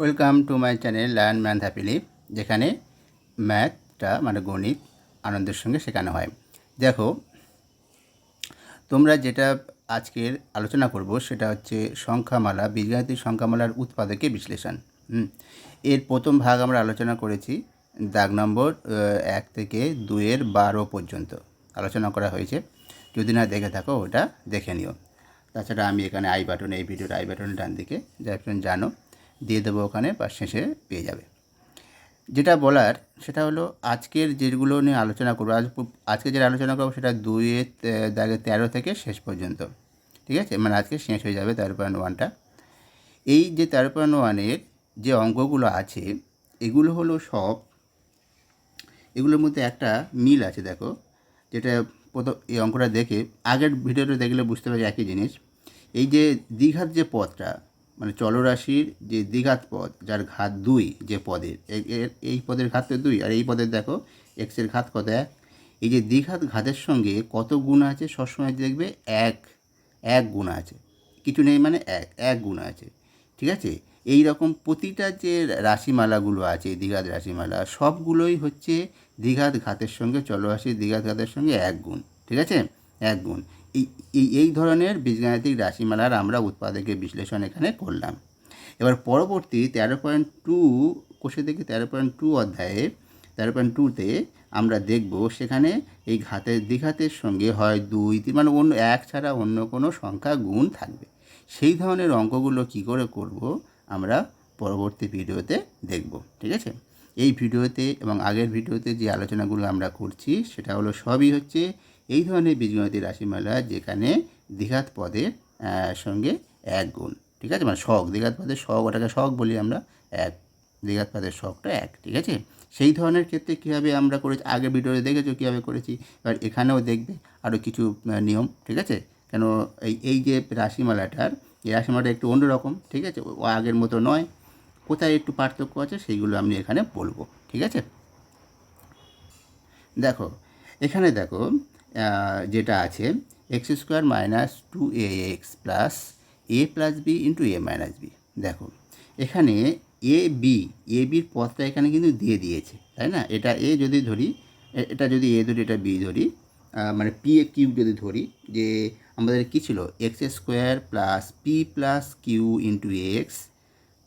Welcome to my channel learn math happily যেখানে ম্যাথটা মানে গণিত, আনন্দের সঙ্গে শেখানো হয়। দেখো, তোমরা যেটা আজকের আলোচনা করব, সেটা হচ্ছে সংখ্যামালা, বীজগাণিতিক সংখ্যামালার উৎপাদকে বিশ্লেষণ। এর প্রথম ভাগ আমরা আলোচনা করেছি, দাগ নম্বর এক থেকে দুইয়ের বারো পর্যন্ত আলোচনা করা হয়েছে। যদি না দেখে থাকো, ওটা দেখে নিও। তাছাড়া আমি এখানে আই বাটন এই ভিডিওর আই বাটনের ডান দিকে যা জানো দিয়ে দেবো ওখানে বা শেষে পেয়ে যাবে। যেটা বলার সেটা হলো আজকের যেগুলো নিয়ে আলোচনা করব, আজ আজকে যেটা আলোচনা করব সেটা তে- দাগে তেরো থেকে শেষ পর্যন্ত, ঠিক আছে? মানে আজকে শেষ হয়ে যাবে তেরো পয়েন্ট ওয়ানটা। এই যে তেরো পয়েন্ট ওয়ানের যে অঙ্কগুলো আছে, এগুলো হলো সব, এগুলোর মধ্যে একটা মিল আছে দেখো, যেটা প্রথম এই অঙ্কটা দেখে, আগের ভিডিওটা দেখলে বুঝতে পারছি একই জিনিস। এই যে দীঘার যে পদটা মানে চলরাশির যে দ্বিঘাত পদ, যার ঘাত দুই যে পদের এই পদের ঘাত তো দুই, আর এই পদের দেখো এক্সের ঘাত কত এক? এই যে দ্বিঘাত ঘাতের সঙ্গে কত গুণ আছে, সবসময় দেখবে এক এক গুণ আছে। কিছু নেই মানে এক এক গুণ আছে। ঠিক আছে? এই রকম প্রতিটা যে রাশিমালাগুলো আছে, দ্বিঘাত রাশিমালা, সবগুলোই হচ্ছে দ্বিঘাত ঘাতের সঙ্গে চলরাশি দ্বিঘাত ঘাতের সঙ্গে এক গুণ। ঠিক আছে? এক গুণ। এই এই ধরনের বীজগাণিতিক রাশিমালার আমরা উৎপাদকের বিশ্লেষণ এখানে করলাম। এবার পরবর্তী তেরো পয়েন্ট টু কোষে থেকে তেরো পয়েন্ট টু অধ্যায়ে তেরো পয়েন্ট টুতে আমরা দেখব সেখানে এই ঘাতের দ্বিঘাতের সঙ্গে হয় দুই, তিন মানে অন্য এক ছাড়া অন্য কোনো সংখ্যা গুণ থাকবে। সেই ধরনের অঙ্কগুলো কি করে করব আমরা পরবর্তী ভিডিওতে দেখব, ঠিক আছে? এই ভিডিওতে এবং আগের ভিডিওতে যে আলোচনাগুলো আমরা করছি সেটা হলো সবই হচ্ছে এই ধরনের বীজগণিত রাশিমালা যেখানে দ্বিঘাত পদের সঙ্গে এক গুণ, ঠিক আছে? মানে শখ দ্বিঘাত পদের শখ ওটাকে শখ বলি আমরা, এক, দ্বিঘাত পদের শখটা এক, ঠিক আছে? সেই ধরনের ক্ষেত্রে কীভাবে আমরা করেছি? আগের ভিডিওতে দেখেছ কীভাবে করেছি? এবার এখানেও দেখবে আরও কিছু নিয়ম, ঠিক আছে? কেন এই এই যে রাশিমালাটার, এই রাশিমালাটা একটু অন্যরকম, ঠিক আছে? ও আগের মতো নয়। কোথায় একটু পার্থক্য আছে সেইগুলো আমি এখানে বলব, ঠিক আছে? দেখো, এখানে দেখো যেটা আছে, x square minus two a x plus a plus b into a minus b. দেখো, এখানে এ বি, এ বির পথটা এখানে কিন্তু দিয়ে দিয়েছে, তাই না? এটা এ যদি ধরি এটা যদি এ ধরি, এটা বি ধরি মানে পি এ কিউ যদি ধরি, যে আমাদের কী ছিল? X square plus p plus q into x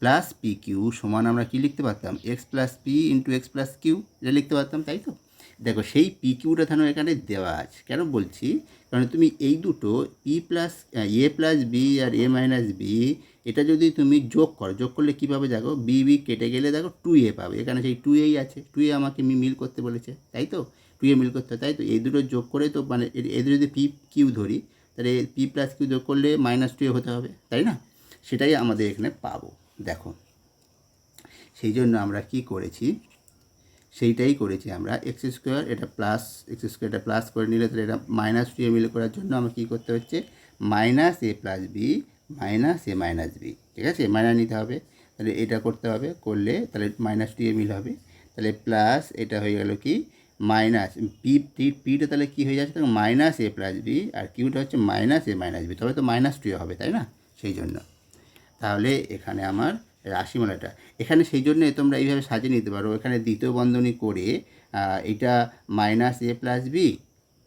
plus p q সমান আমরা কি লিখতে পারতাম? X plus p into x plus q, এটা লিখতে পারতাম, তাই তো? দেখো, সেই পি কিউটা ধানো এখানে দেওয়া আছে। কেন বলছি? কারণ তুমি এই দুটো ই প্লাস এ প্লাস বি আর এ মাইনাস বি এটা যদি তুমি যোগ করো, যোগ করলে কীভাবে দেখো? বি বি কেটে গেলে দেখো টু এ পাবে। এখানে সেই টু এই আছে। টু এ আমাকে মিল করতে বলেছে। তাই তো? টু এ মিল করতে তাই তো? এই দুটো যোগ করে তো মানে এদের যদি পি কিউ ধরি, তাহলে পি প্লাস কিউ যোগ করলে মাইনাস টু এ হতে হবে। তাই না? সেটাই আমাদের এখানে পাবো। দেখো, সেই জন্য আমরা কি করেছি? সেইটাই করেছি আমরা। এক্স স্কোয়ার এটা প্লাস এক্স স্কোয়ার এটা প্লাস করে নিলে তাহলে এটা মাইনাস টু এ মিলে করার জন্য আমার কী করতে হচ্ছে? Minus a plus b minus a minus b ঠিক আছে? মাইনাস নিতে হবে। তাহলে এটা করতে হবে, করলে তাহলে মাইনাস টু এ মিল হবে। তাহলে প্লাস এটা হয়ে গেল কি? মাইনাস পি পি পিটা তাহলে কী হয়ে যাচ্ছে? মাইনাস এ প্লাস বি আর কিউটা হচ্ছে মাইনাস এ মাইনাস বি তবে তো মাইনাস টু হবে, তাই না? সেই জন্য। তাহলে এখানে আমার রাশিমালাটা এখানে সেই জন্য তোমরা এইভাবে সাজিয়ে নিতে পারো। এখানে দ্বিতীয় বন্ধনী করে এটা minus a plus b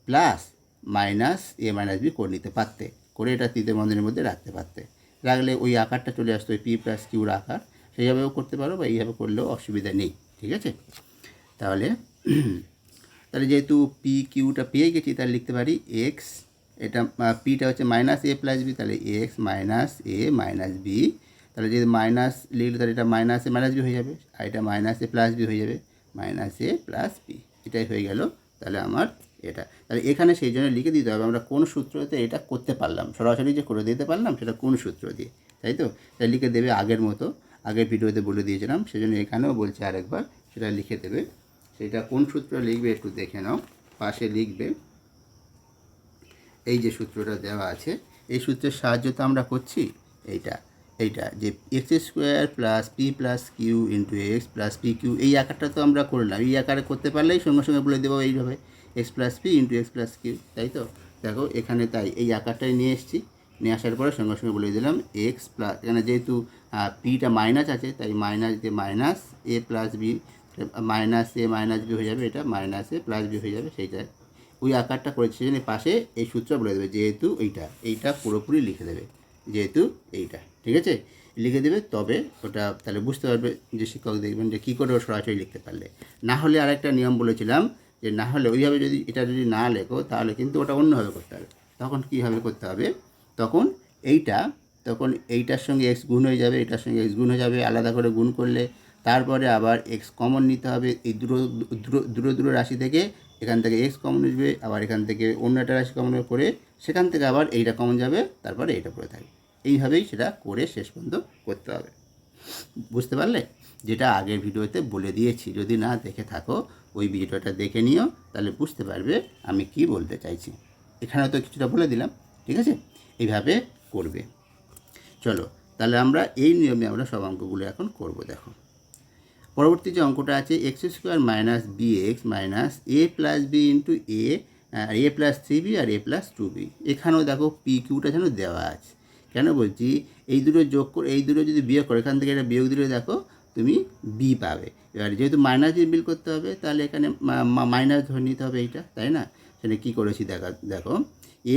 plus minus a minus b করে নিতে পারতে। করে এটা তৃতীয় বন্ধনীর মধ্যে রাখতে পারতে। রাখলে ওই আকারটা চলে আসতো ওই পি প্লাস কিউর আকার। সেইভাবেও করতে পারো বা এইভাবে করলেও অসুবিধা নেই, ঠিক আছে? তাহলে তাহলে যেহেতু পি কিউটা পেয়ে গেছি, তাহলে লিখতে পারি এক্স এটা পিটা হচ্ছে মাইনাস এ প্লাস বি তাহলে x minus a minus b তাহলে যদি মাইনাস লিখলে তাহলে এটা মাইনাস এ মাইনাস বি হয়ে যাবে। আর এটা মাইনাস এ প্লাস বি হয়ে যাবে। মাইনাস এ প্লাস বি এটাই হয়ে গেল তাহলে আমার এটা। তাহলে এখানে সেই জন্য লিখে দিতে হবে, আমরা কোন সূত্রতে এটা করতে পারলাম। সরাসরি যে করে দিতে পারলাম, সেটা কোন সূত্র দিয়ে? তাই তো? তাই লিখে দেবে আগের মতো। আগের ভিডিওতে বলে দিয়েছিলাম, সেজন্য এখানেও বলছি আরেকবার, সেটা লিখে দেবে। সেটা কোন সূত্র লিখবে একটু দেখে নাও। পাশে লিখবে, এই যে সূত্রটা দেওয়া আছে, এই সূত্রের সাহায্য তো আমরা করছি এইটা। এইটা যে x square plus p plus q into x plus p q এই আকারটা তো আমরা করলাম। এই আকারে করতে পারলেই সঙ্গে সঙ্গে বলে দেবো এইভাবে। X plus p into x plus q তাই তো? দেখো, এখানে তাই, এই আকারটাই নিয়ে এসেছি। নিয়ে আসার পরে সঙ্গে সঙ্গে বলে দিলাম এক্স প্লাস এখানে যেহেতু পিটা মাইনাস আছে, তাই মাইনাস দিয়ে minus a plus b minus a minus b হয়ে যাবে এটা মাইনাস এ প্লাস বি হয়ে যাবে সেইটা। ওই আকারটা করেছে পাশে এই সূত্র বলে দেবে, যেহেতু এইটা এইটা পুরোপুরি লিখে দেবে। যেহেতু এইটা, ঠিক আছে? লিখে দেবে, তবে ওটা তাহলে বুঝতে পারবে যে শিক্ষক দেখবেন যে কী করে ও সরাসরি লিখতে পারলে। না হলে আরেকটা নিয়ম বলেছিলাম যে না হলে ওইভাবে যদি এটা যদি না লেখো, তাহলে কিন্তু ওটা অন্যভাবে করতে হবে। তখন কীভাবে করতে হবে? তখন এইটা, তখন এইটার সঙ্গে এক্স গুণ হয়ে যাবে, এটার সঙ্গে এক্স গুণ হয়ে যাবে, আলাদা করে গুণ করলে। তারপরে আবার এক্স কমন নিতে হবে, এই দূর দূর দূর দূর রাশি থেকে এখান থেকে এক্স কমন আসবে, আবার এখান থেকে অন্য একটা রাশি কমন করে, সেখান থেকে আবার এইটা কমন যাবে, তারপরে এইটা পড়ে থাকবে। এইভাবেই সেটা করে শেষ পর্যন্ত করতে হবে। বুঝতে পারলে? যেটা আগের ভিডিওতে বলে দিয়েছি। যদি না দেখে থাকো, ওই ভিডিওটা দেখে নিও, তাহলে বুঝতে পারবে আমি কি বলতে চাইছি। এখানে তো কিছুটা বলে দিলাম, ঠিক আছে? এইভাবে করবে। চলো, তাহলে আমরা এই নিয়মে আমরা সব অঙ্কগুলো এখন করব, দেখো। পরবর্তী যে অঙ্কটা আছে, x square minus b x minus a plus b into a, R a plus three b আর এ প্লাস টু বি। এখানেও দেখো পি কিউটা যেন দেওয়া আছে। কেন বলছি? এই দুটো যোগ করে, এই দুটো যদি বিয়োগ করো, এখান থেকে এটা বিয়োগ দিলে দেখো তুমি বি পাবে। এবার যেহেতু মাইনাস দিয়ে বিল করতে হবে, তাহলে এখানে মাইনাস ধরে নিতে হবে এইটা, তাই না? সেটা কী করেছি দেখা, দেখো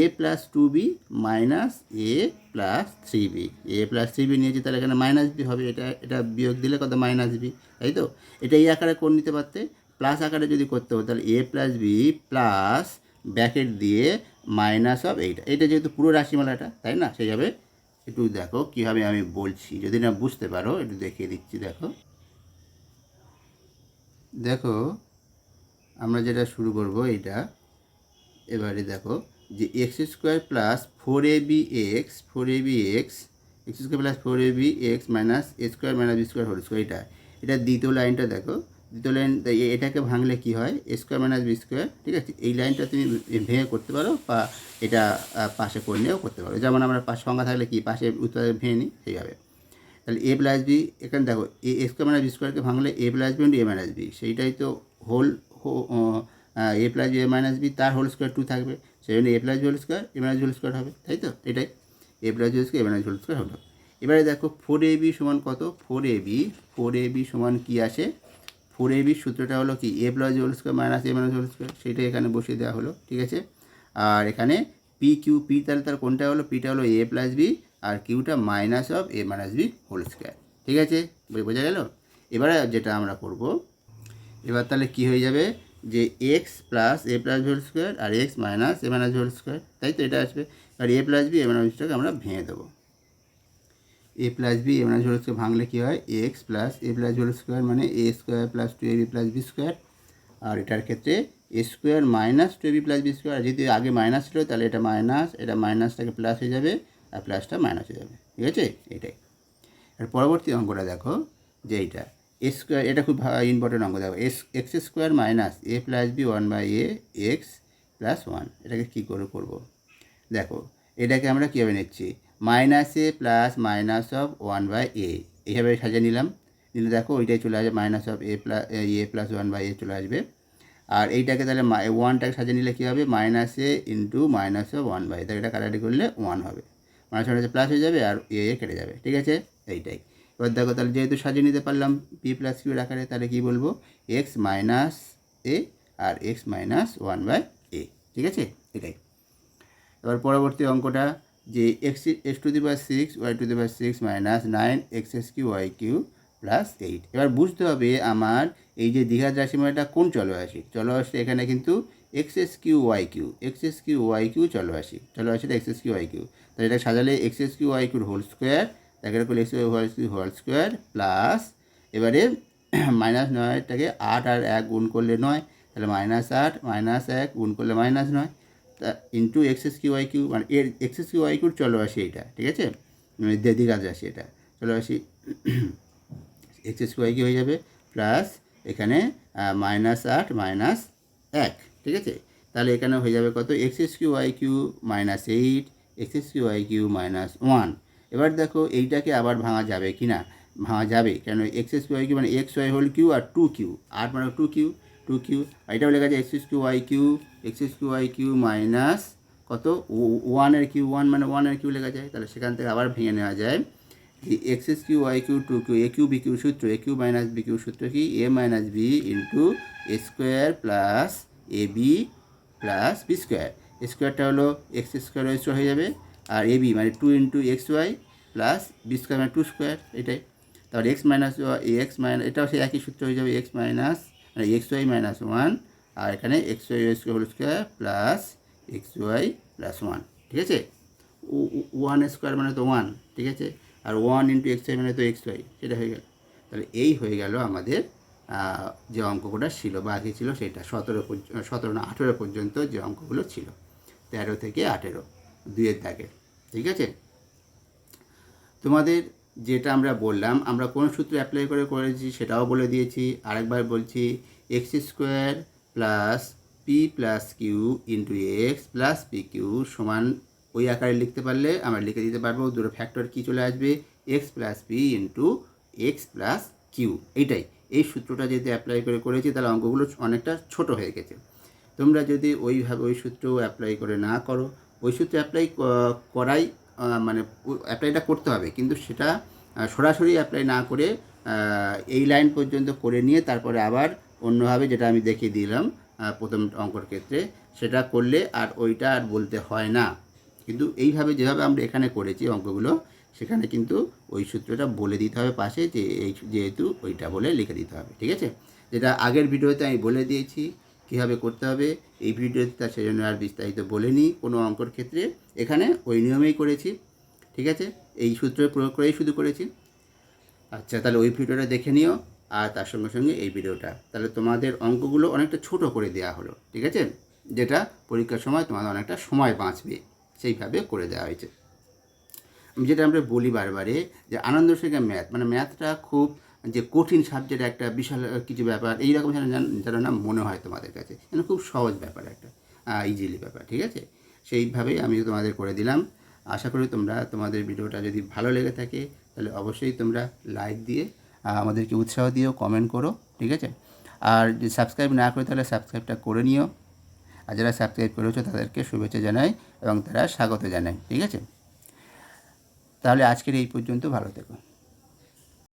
a plus two b minus a plus three b a plus three b নিয়েছি, তাহলে এখানে মাইনাস বি হবে, এটা এটা বিয়োগ দিলে কত? মাইনাস বি তাই তো? এটা এই আকারে করে নিতে পারতে প্লাস আকারে যদি করতে হতো তাহলে a plus b plus bracket দিয়ে মাইনাস অফ এইটা এটা যেহেতু পুরো রাশিমালাটা, তাই না? সেইভাবে একটু দেখো কীভাবে আমি বলছি। যদি না বুঝতে পারো, একটু দেখিয়ে দিচ্ছি, দেখো। দেখো, আমরা যেটা শুরু করব এটা এবারে দেখো যে x square plus four a b x, four a b x x square plus four a b x minus a square minus b square whole square এটা এটা দ্বিতীয় লাইনটা দেখো। দ্বিতীয় লাইন এটাকে ভাঙলে কি হয়? স্কোয়ার মাইনাস বি স্কোয়ার ঠিক আছে? এই লাইনটা তুমি ভেঙে করতে পারো বা এটা পাশে করে নিয়েও করতে পারো। যেমন আমরা পাশ সংখ্যা থাকলে কি? পাশে উত্তর ভেঙে নিই, সেইভাবে। তাহলে এ প্লাস বি এখানে দেখো, এ স্কোয়ার মাইনাস বি স্কোয়ারকে ভাঙলে a plus b a minus b সেইটাই তো whole a plus b a minus b তার হোল স্কোয়ার টু থাকবে। সেই জন্য a plus b whole square a minus whole square হবে, তাই তো? এটাই। A plus b square a minus whole square হলো এবারে দেখো ফোর এ বি সমান কত? Four a b four a b সমান কী আসে? ফোর এ বির সূত্রটা হলো কি? A plus whole square minus a minus whole square সেটা এখানে বসিয়ে দেওয়া হলো, ঠিক আছে? আর এখানে পি কিউ পি তাহলে তার কোনটা হলো? পিটা হলো এ প্লাস বি আর কিউটা minus of a minus b whole square ঠিক আছে? বোঝা গেল? এবারে যেটা আমরা করব, এবার তাহলে কি হয়ে যাবে? যে x plus a plus whole square R x minus a minus whole square তাই তো এটা আসবে? আর a plus b a minus হোলটাকে আমরা ভেঙে দেবো। A plus b a minus whole square ভাঙলে কী হয়? X plus a plus whole square মানে a square plus two a b plus b square আর এটার ক্ষেত্রে a square minus two b plus b square আর যদি আগে মাইনাস ছিল, তাহলে এটা মাইনাস এটা মাইনাসটাকে প্লাস হয়ে যাবে, আর প্লাসটা মাইনাস হয়ে যাবে। ঠিক আছে? এটাই। আর পরবর্তী অঙ্কটা দেখো, যে এইটা। এ স্কোয়ার এটা খুব ইম্পর্টেন্ট অঙ্ক। দেখো S x square minus a plus b one by a x plus one এটাকে কী করে করব? দেখো, এটাকে আমরা কীভাবে নিচ্ছি? Minus a plus minus of one by a এইভাবে সাজিয়ে নিলাম। নিলে দেখো ওইটাই চলে আসবে minus of a plus a plus one by a চলে আসবে। আর এইটাকে তাহলে ওয়ানটাকে সাজিয়ে নিলে কী হবে? Minus a into minus of one by তাহলে এটা কাটাকাটি করলে ওয়ান হবে। মাইনাস ওয়ান প্লাস হয়ে যাবে আর এ এ কেটে যাবে। ঠিক আছে? এইটাই। এবার দেখো তাহলে যেহেতু সাজিয়ে নিতে পারলাম পি প্লাস কিউর আকারে, তাহলে কী বলব? X minus a R x minus one by a ঠিক আছে? এটাই। এবার পরবর্তী অঙ্কটা যে x x to the power six y to the power six minus nine x s cube y cube plus eight এবার বুঝতে হবে আমার এই যে দীঘার রাশিমালাটা কোন চলরাশি? চলরাশি এখানে কিন্তু x s cube y cube x s cube y cube চলরাশি। চলরাশিটা x s cube y cube তাহলে এটা সাজালে এক্স এস কিউ ওয়াই কিউর হোল স্কোয়ার তাকে করলে x y cube whole square plus এবারে মাইনাস নয়টাকে আট আর এক গুণ করলে নয়, তাহলে মাইনাস আট মাইনাস এক গুণ করলে মাইনাস নয়। Into x's cube y cube মানে এর এক্সএস কিউ ওয়াই কিউর চলো আসি এটা, ঠিক আছে? মানে দ্বিঘাত রাশি এটা। চলো আসি। এক্সএস কিউ ওয়াই কিউ হয়ে যাবে প্লাস এখানে মাইনাস আট মাইনাস এক, ঠিক আছে? তাহলে এখানে হয়ে যাবে কত? X's cube y cube minus eight x's cube y cube minus one এবার দেখো এইটাকে আবার ভাঙা যাবে কি না ভাঙা যাবে, কেন? এক্সএস কিউ ওয়াই কিউ মানে এক্স ওয়াই হোল কিউ আর টু কিউ আর মানে টু কিউ টু কিউ এটাও লেখা আছে x's cube y cube x's cube y cube minus কত? ওয়ানের কিউ ওয়ান মানে ওয়ানের কিউ লেখা যায়, তাহলে সেখান থেকে আবার ভেঙে নেওয়া যায়। যে x s cube y cube two cube a cube b cube সূত্র a cube minus b cube সূত্র কি? A minus b into a square plus a b plus b square স্কোয়ারটা হলো এক্স স্কোয়ার ওয়াই স্কোয়ার হয়ে যাবে। আর a b মানে two into x y plus b square মানে টু স্কোয়ার এটাই। তারপর এক্স মাইনাস এক্স মাইনাস এটাও সেই একই সূত্র হয়ে যাবে x minus x y minus one আর এখানে x y y square whole square plus x y plus one ঠিক আছে ওয়ান স্কোয়ার মানে তো ওয়ান ঠিক আছে? আর ওয়ান ইন্টু এক্স ওয়াই মানে তো এক্স ওয়াই সেটা হয়ে গেল। তাহলে এই হয়ে গেল আমাদের যে অঙ্কগুলো ছিল বাকি ছিল সেটা, সতেরো পর্যন্ত সতেরো না, আঠেরো পর্যন্ত যে অঙ্কগুলো ছিল, তেরো থেকে আঠেরো, দুইয়ের দাগে, ঠিক আছে? তোমাদের যেটা আমরা বললাম, আমরা কোন সূত্র অ্যাপ্লাই করে করেছি সেটাও বলে দিয়েছি। আরেকবার বলছি x square plus p plus q into x plus p q সমান ওই আকারে লিখতে পারলে আমরা লিখে দিতে পারব দুটো ফ্যাক্টর কী চলে আসবে x plus p into x plus q এইটাই। এই সূত্রটা যদি অ্যাপ্লাই করে করেছি তাহলে অঙ্কগুলো অনেকটা ছোট হয়ে গেছে। তোমরা যদি ওইভাবে ওই সূত্র অ্যাপ্লাই করে না করো, ওই সূত্র অ্যাপ্লাই করাই মানে অ্যাপ্লাইটা করতে হবে। কিন্তু সেটা সরাসরি অ্যাপ্লাই না করে এই লাইন পর্যন্ত করে নিয়ে তারপরে আবার অন্যভাবে যেটা আমি দেখিয়ে দিলাম প্রথম অঙ্কর ক্ষেত্রে, সেটা করলে আর ওইটা আর বলতে হয় না। কিন্তু এইভাবে যেভাবে আমরা এখানে করেছি অঙ্কগুলো, সেখানে কিন্তু ওই সূত্রটা বলে দিতে হবে পাশে যে এই যেহেতু ওইটা বলে লিখে দিতে হবে, ঠিক আছে? যেটা আগের ভিডিওতে আমি বলে দিয়েছি, কীভাবে করতে হবে, এই ভিডিওতে তার সেজন্য আর বিস্তারিত বলে বলিনি কোনো অঙ্কর ক্ষেত্রে। এখানে ওই নিয়মেই করেছি, ঠিক আছে? এই সূত্র প্রয়োগ করেই শুধু করেছি। আচ্ছা তাহলে ওই ভিডিওটা দেখে নিও আর তার সঙ্গে সঙ্গে এই ভিডিওটা। তাহলে তোমাদের অঙ্কগুলো অনেকটা ছোট করে দেওয়া হলো, ঠিক আছে? যেটা পরীক্ষার সময় তোমাদের অনেকটা সময় বাঁচবে, সেইভাবে করে দেওয়া হয়েছে। যেটা আমরা বলি বারবারে যে আনন্দ শেখা ম্যাথ মানে ম্যাথটা খুব যে কঠিন সাবজেক্ট একটা বিশাল কিছু ব্যাপার, এইরকম যেন যেন- না মনে হয় তোমাদের কাছে। যেন খুব সহজ ব্যাপার একটা ইজিলি ব্যাপার, ঠিক আছে? সেইভাবেই আমি তোমাদের করে দিলাম। আশা করি তোমরা তোমাদের ভিডিওটা যদি ভালো লেগে থাকে, তাহলে অবশ্যই তোমরা লাইক দিয়ে আমাদেরকে উৎসাহ দিও কমেন্ট করো, ঠিক আছে? আর সাবস্ক্রাইব না করে, তাহলে সাবস্ক্রাইবটা করে নিও। আর যারা সাবস্ক্রাইব করেছ, তাদেরকে শুভেচ্ছা জানাই এবং তারা স্বাগত জানাই, ঠিক আছে? তাহলে আজকের এই পর্যন্ত ভালো থেকো।